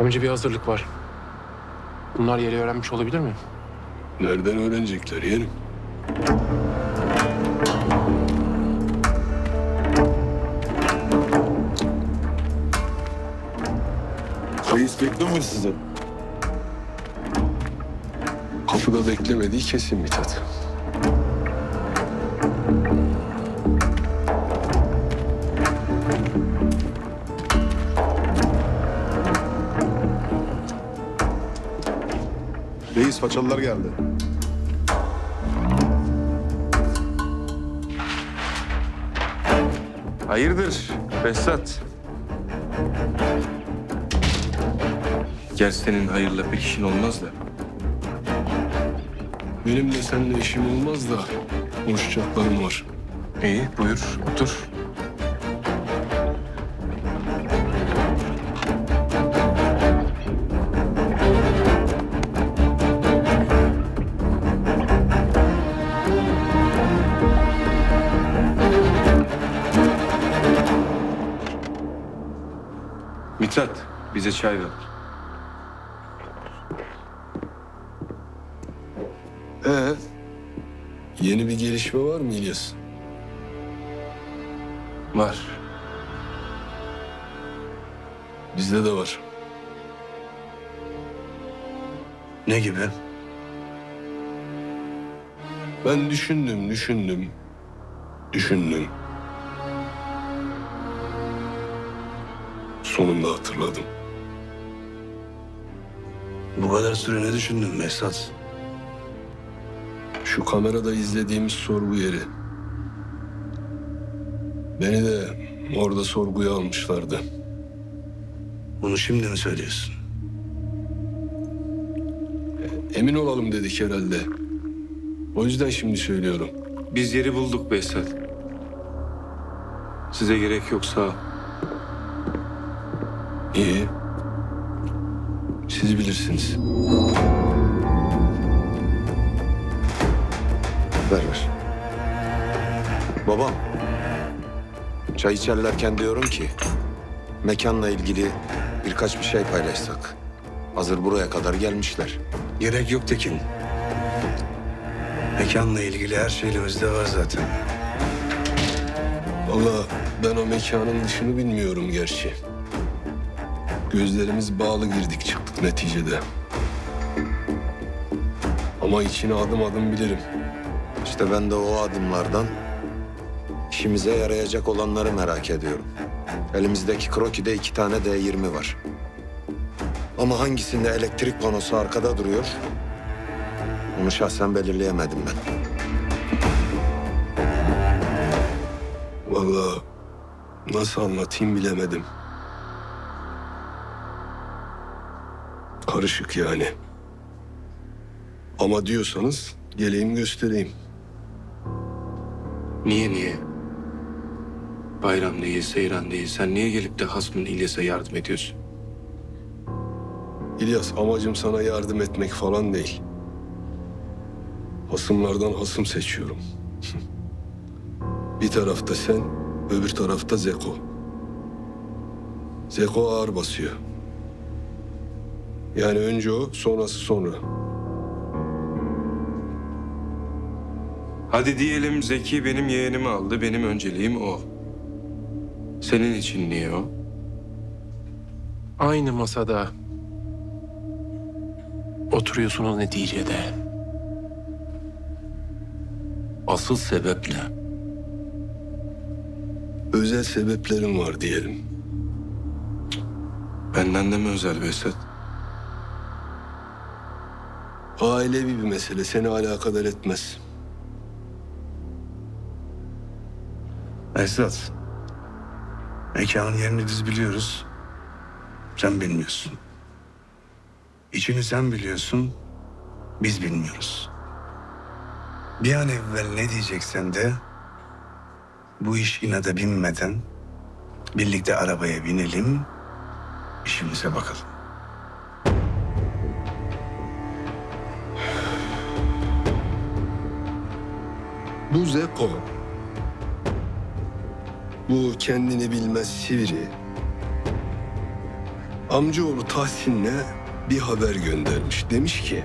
Önce bir hazırlık var. Bunlar yeri öğrenmiş olabilir mi? Nereden öğrenecekler yeğenim? Reis beklemiyor sizi. Kapıda beklemediği kesin Mithat. Reis façalılar geldi. Hayırdır Behzat? Gel senin hayırla pek işin olmaz da. Benim de seninle işim olmaz da konuşacaklarım var. İyi buyur otur. Mithat bize çay ver. Ee, yeni bir gelişme var mı İlyas? Var. Bizde de var. Ne gibi? Ben düşündüm, düşündüm, düşündüm. Sonunda hatırladım. Bu kadar süre ne düşündün Mesut? Şu kamerada izlediğimiz sorgu yeri. Beni de orada sorguya almışlardı. Bunu şimdi mi söylüyorsun? Emin olalım dedik herhalde. O yüzden şimdi söylüyorum. Biz yeri bulduk Behzat. Size gerek yok sağ ol. İyi. Siz bilirsiniz. Ver ver. Babam. Çay içerlerken diyorum ki... ...mekanla ilgili birkaç bir şey paylaşsak. Hazır buraya kadar gelmişler. Gerek yok Tekin. Mekanla ilgili her şey elimizde var zaten. Vallahi ben o mekanın dışını bilmiyorum gerçi. Gözlerimiz bağlı girdik çıktık neticede. Ama içini adım adım bilirim. İşte ben de o adımlardan... ...işimize yarayacak olanları merak ediyorum. Elimizdeki krokide iki tane D20 var. Ama hangisinde elektrik panosu arkada duruyor... ...onu şahsen belirleyemedim ben. Vallahi nasıl anlatayım bilemedim. Karışık yani. Ama diyorsanız geleyim göstereyim. Niye niye? Bayram değil, seyran değil. Sen niye gelip de hasmın İlyas'a yardım ediyorsun? İlyas amacım sana yardım etmek falan değil. Hasımlardan hasım seçiyorum. Bir tarafta sen, öbür tarafta Zeko. Zeko ağır basıyor. Yani önce o, sonrası sonra. Hadi diyelim Zeki benim yeğenimi aldı. Benim önceliğim o. Senin için niye o? Aynı masada oturuyorsunuz neticede. Asıl sebep ne? Özel sebeplerim var diyelim. Benden de mi özel Behzat? Ailevi bir mesele seni alakadar etmez. Mesut. Mekanın yerini biz biliyoruz. Sen bilmiyorsun. İçini sen biliyorsun. Biz bilmiyoruz. Bir an evvel ne diyeceksen de bu iş inada binmeden birlikte arabaya binelim, işimize bakalım. Bu Zeko. Bu kendini bilmez sivri. Amcaoğlu Tahsin'le bir haber göndermiş. Demiş ki...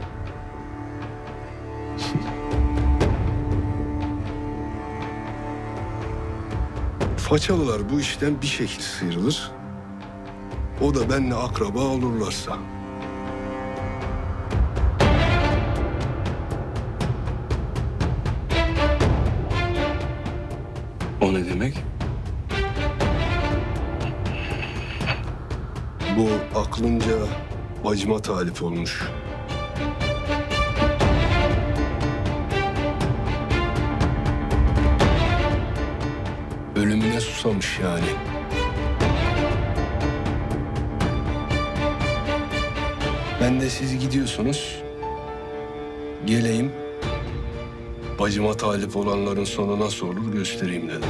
Façalılar bu işten bir şekil sıyrılır. O da benle akraba olurlarsa. Bu aklınca bacıma talip olmuş. Ölümüne susamış yani. Ben de siz gidiyorsunuz. Geleyim. Bacıma talip olanların sonu nasıl olur göstereyim dedim.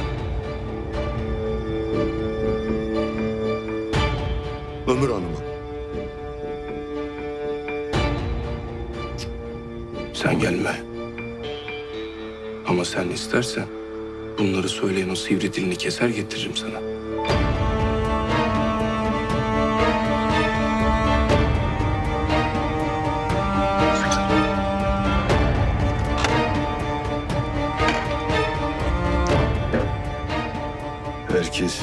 Sen istersen bunları söyleyen o sivri dilini keser getiririm sana. Herkes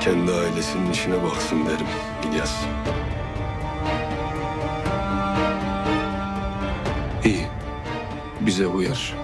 kendi ailesinin işine baksın derim İlyas. Bize uyar.